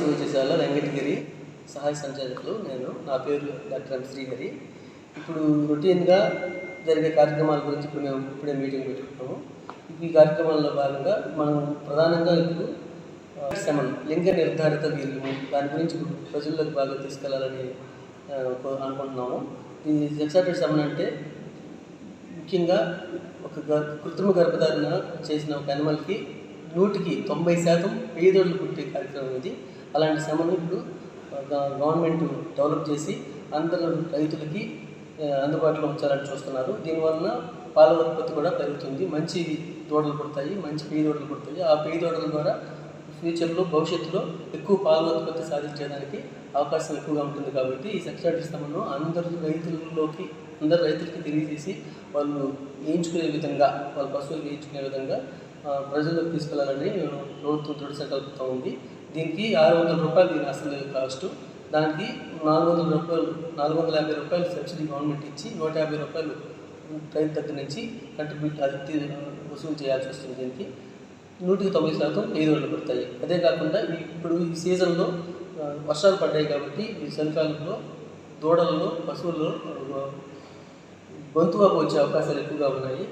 పశు వెంకటగిరి సహాయ సంచాలకులు నేను. నా పేరు డాక్టర్ ఎం శ్రీహరి. ఇప్పుడు రొటీన్గా జరిగే కార్యక్రమాల గురించి ఇప్పుడు మేము ఇప్పుడే మీటింగ్ పెట్టుకున్నాము. ఈ కార్యక్రమాల్లో భాగంగా మనం ప్రధానంగా ఇప్పుడు శమనం లింగ నిర్ధారిత వీర్యము దాని గురించి ఇప్పుడు ప్రజల్లోకి బాగా తీసుకెళ్ళాలని అనుకుంటున్నాము. ఈ ఎక్సాటెడ్ శమన్ అంటే ముఖ్యంగా ఒక కృత్రిమ గర్భధారణ చేసిన ఒక అనిమల్కి నూటికి తొంభై శాతం పేదోళ్ళు పుట్టే కార్యక్రమం ఇది. అలాంటి శ్రమను ఇప్పుడు గవర్నమెంట్ డెవలప్ చేసి అందరు రైతులకి అందుబాటులో ఉంచాలని చూస్తున్నారు. దీనివలన పాల ఉత్పత్తి కూడా పెరుగుతుంది. మంచి దూడలు పుడతాయి మంచి పేయి దూడలు పుడతాయి. ఆ పేయి దూడల ద్వారా ఫ్యూచర్లో భవిష్యత్తులో ఎక్కువ పాల ఉత్పత్తి సాధించడానికి అవకాశం ఎక్కువగా ఉంటుంది కాబట్టి ఈ సెక్యూరిటీ శ్రమను అందరు రైతుల్లోకి అందరు రైతులకి తెలియజేసి వాళ్ళు వేయించుకునే విధంగా వాళ్ళ పశువులు వేయించుకునే విధంగా ప్రజలకు ప్రజల్లోకి తీసుకెళ్ళాలని ప్రభుత్వం దృఢ సంకల్పంతో ఉంది. దీనికి ఆరు వందల రూపాయలు దీని అసలు కాస్ట్. దానికి నాలుగు వందల రూపాయలు నాలుగు వందల యాభై రూపాయలు సబ్సిడీ గవర్నమెంట్ ఇచ్చి నూట యాభై రూపాయలు రైతు దగ్గర నుంచి కంట్రిబ్యూట్ అది వసూలు చేయాల్సి వస్తుంది దీనికి. నూటికి తొంభై శాతం ఐదు వేలు పడతాయి. అదే కాకుండా ఇప్పుడు ఈ సీజన్లో వర్షాలు పడ్డాయి కాబట్టి ఈ చలికాలంలో దూడలలో పశువులలో ఆ, వచ్చే అవకాశాలు ఎక్కువగా ఉన్నాయి.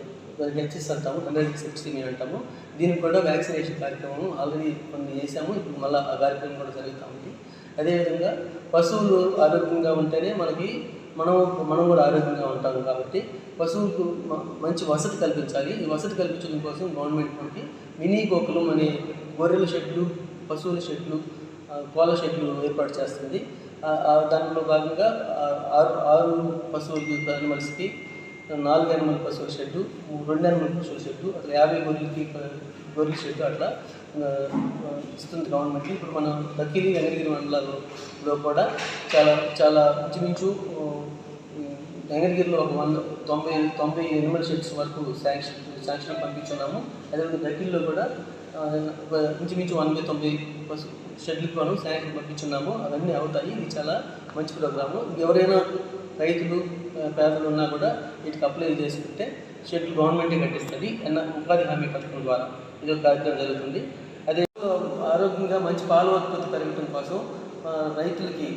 హెచ్ఎస్ అంటాము హండ్రెడ్ సిక్స్టీన్ అంటాము. దీనికి కూడా వ్యాక్సినేషన్ కార్యక్రమం ఆల్రెడీ కొన్ని చేసాము ఇప్పుడు మళ్ళీ ఆ కార్యక్రమం కూడా జరుగుతూ ఉంది. అదేవిధంగా పశువులు ఆరోగ్యంగా ఉంటేనే మనకి మనం మనం కూడా ఆరోగ్యంగా ఉంటాము కాబట్టి పశువులకు మంచి వసతి కల్పించాలి. ఈ వసతి కల్పించడం కోసం గవర్నమెంట్ మనకి మినీ గోకులం అనే గొర్రెల షెడ్లు పశువుల షెడ్లు ఆ, కోళ్ళ షెడ్లు ఏర్పాటు చేస్తుంది. దానిలో భాగంగా ఆరు ఆరు పశువులకి యానిమల్స్కి నాలుగు ఎనిమల్ పశువుల షెడ్డు రెండు ఎనిమల్ పశువుల షెడ్డు అట్లా యాభై గొర్రెలకి గొర్రెల షెడ్డు అట్లా ఇస్తుంది గవర్నమెంట్ ఇప్పుడు మన దక్కిలి వెంకటగిరి మండలాల్లో కూడా చాలా చాలా ఇంచుమించు ఆ, వెంకటగిరిలో ఒక వంద తొంభై తొంభై ఎనిమిది షెడ్స్ వరకు శాంక్షన్ శాంక్షన్ పంపించున్నాము. అదేవిధంగా దక్కిల్లో కూడా ఇంచుమించు వన్ బై తొంభై పశు షెడ్లకు మనం శాంక్షన్ పంపించున్నాము. అవన్నీ అవుతాయి. ఇది చాలా మంచి ప్రోగ్రాము ఎవరైనా రైతులు పేదలు ఉన్నా కూడా వీటికి అప్లై చేసుకుంటే షెడ్యూల్ గవర్నమెంటే కట్టిస్తుంది. అన్న ఉపాధి హామీ పథకం ద్వారా ఇది ఒక కార్యక్రమం జరుగుతుంది. అదే ఆరోగ్యంగా మంచి పాల ఉత్పత్తి పెరగటం కోసం రైతులకి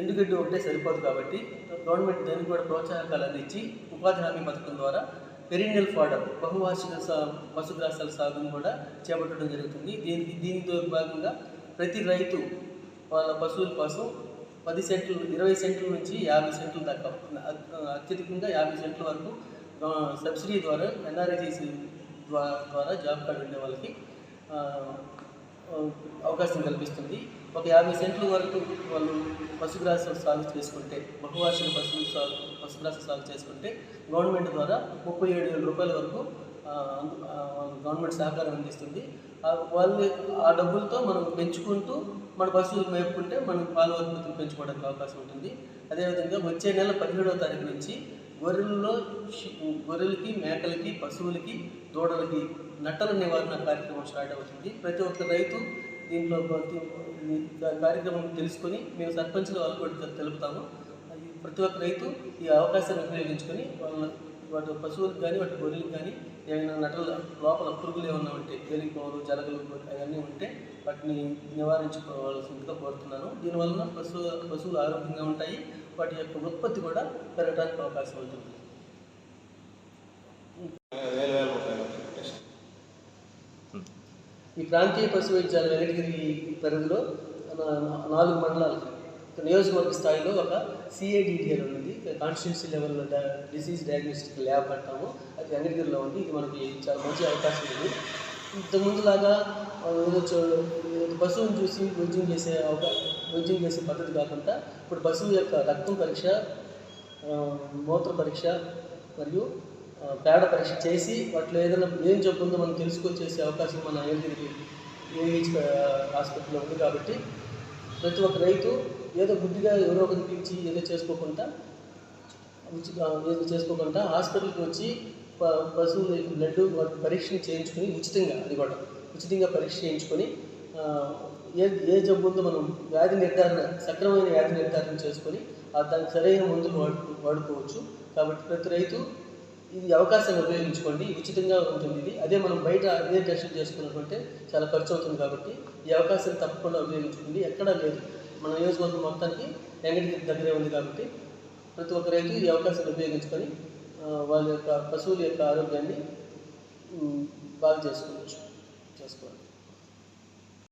ఎండుగడ్డి ఒకటే సరిపోదు కాబట్టి గవర్నమెంట్ దానికి కూడా ప్రోత్సాహకాలు అందించి ఉపాధి హామీ పథకం ద్వారా పెరినియల్ ఫాడర్ బహువార్షిక సా పశుగ్రాసాల సాగును కూడా చేపట్టడం జరుగుతుంది. దీనికి దీనితో భాగంగా ప్రతి రైతు వాళ్ళ పశువుల కోసం పది సెంట్లు ఇరవై సెంట్ల నుంచి యాభై సెంట్ల దాకా అత్యధికంగా యాభై సెంట్ల వరకు సబ్సిడీ ద్వారా ఎన్ఆర్ఐజీసీ ద్వారా జాబ్ కార్డు ఉండే వాళ్ళకి అవకాశం కల్పిస్తుంది. ఒక యాభై సెంట్ల వరకు వాళ్ళు పశుగ్రాసం సాగు చేసుకుంటే బహువార్షిక పశువులు సాగు పశుగ్రాస సాగు చేసుకుంటే గవర్నమెంట్ ద్వారా ముప్పై ఏడు వేల రూపాయల వరకు గవర్నమెంట్ సహకారం అందిస్తుంది. వాళ్ళు ఆ డబ్బులతో మనం పెంచుకుంటూ మన పశువులు మేపుకుంటే మనం పాల ఉత్పత్తిని పెంచుకోవడానికి అవకాశం ఉంటుంది. అదేవిధంగా వచ్చే నెల పదిహేడవ తారీఖు నుంచి గొర్రెల్లో గొర్రెలకి మేకలకి పశువులకి దూడలకి నట్టల నివారణ కార్యక్రమం స్టార్ట్ అవుతుంది. ప్రతి ఒక్క రైతు దీంట్లో కార్యక్రమం తెలుసుకొని మేము సర్పంచ్లు వాళ్ళు కూడా తెలుపుతాము. ప్రతి ఒక్క రైతు ఈ అవకాశాన్ని ఉపయోగించుకొని వాళ్ళ వాటి పశువులకు కానీ వాటి గొర్రెలకు కానీ ఏమైనా నటల లోపల పురుగులు ఏమైనా ఉంటే తేలిపోవలు జలగలు అవన్నీ ఉంటే వాటిని నివారించుకోవాల్సిందిగా కోరుతున్నాను. దీనివలన పశు పశువులు ఆరోగ్యంగా ఉంటాయి. వాటి యొక్క ఉత్పత్తి కూడా పెరగడానికి అవకాశం ఉంటుంది. ఈ ప్రాంతీయ పశు వైద్యాల వెంకటగిరి పరిధిలో నాలుగు మండలాలు. నియోజకవర్గ స్థాయిలో ఒక సిఏడిడిఎల్ ఉంది constituency level disease diagnostic lab అంటాము. అది వెంకటగిరిలో ఉంది. ఇది మనకి చాలా మంచి అవకాశం ఉంది. ఇంతకుముందులాగా పశువుని చూసి వైద్యం చేసే వైద్యం చేసే పద్ధతి కాకుండా ఇప్పుడు పశువు యొక్క రక్తం పరీక్ష మూత్ర పరీక్ష మరియు పేడ పరీక్ష చేసి వాటిలో ఏదైనా ఏం జబ్బు మనం తెలుసుకొని చేసే అవకాశం మన ఏలగిరి ఏవిహెచ్ హాస్పిటల్లో ఉంది కాబట్టి ప్రతి ఒక్క రైతు ఏదో గుడ్డిగా ఎవరో ఒకరిని పిలిచి ఏదో చేసుకోకుండా ఏదో చేసుకోకుండా హాస్పిటల్కి వచ్చి ప- పశువుల బ్లడ్ వాటి పరీక్షలు చేయించుకొని ఉచితంగా అది కూడా ఉచితంగా పరీక్ష చేయించుకొని ఏ ఏ జబ్బు ఉందో మనం వ్యాధి నిర్ధారణ సక్రమమైన వ్యాధి నిర్ధారణ చేసుకొని దానికి సరైన మందులు వాడు వాడుకోవచ్చు. కాబట్టి ప్రతి రైతు ఇది అవకాశంగా ఉపయోగించుకోండి. ఉచితంగా ఉంటుంది ఇది. అదే మనం బయట అదే టెస్ట్ చేసుకున్నట్టుంటే చాలా ఖర్చు అవుతుంది కాబట్టి ఈ అవకాశాన్ని తప్పకుండా ఉపయోగించుకోండి. ఎక్కడా లేదు. మన నియోజకవర్గం మొత్తానికి వెంకటగిరి దగ్గరే ఉంది కాబట్టి ప్రతి ఒక్క రైతు ఈ అవకాశాన్ని ఉపయోగించుకొని వాళ్ళ యొక్క పశువుల యొక్క ఆరోగ్యాన్ని బాగా చేసుకోవచ్చు. చేసుకోవాలి.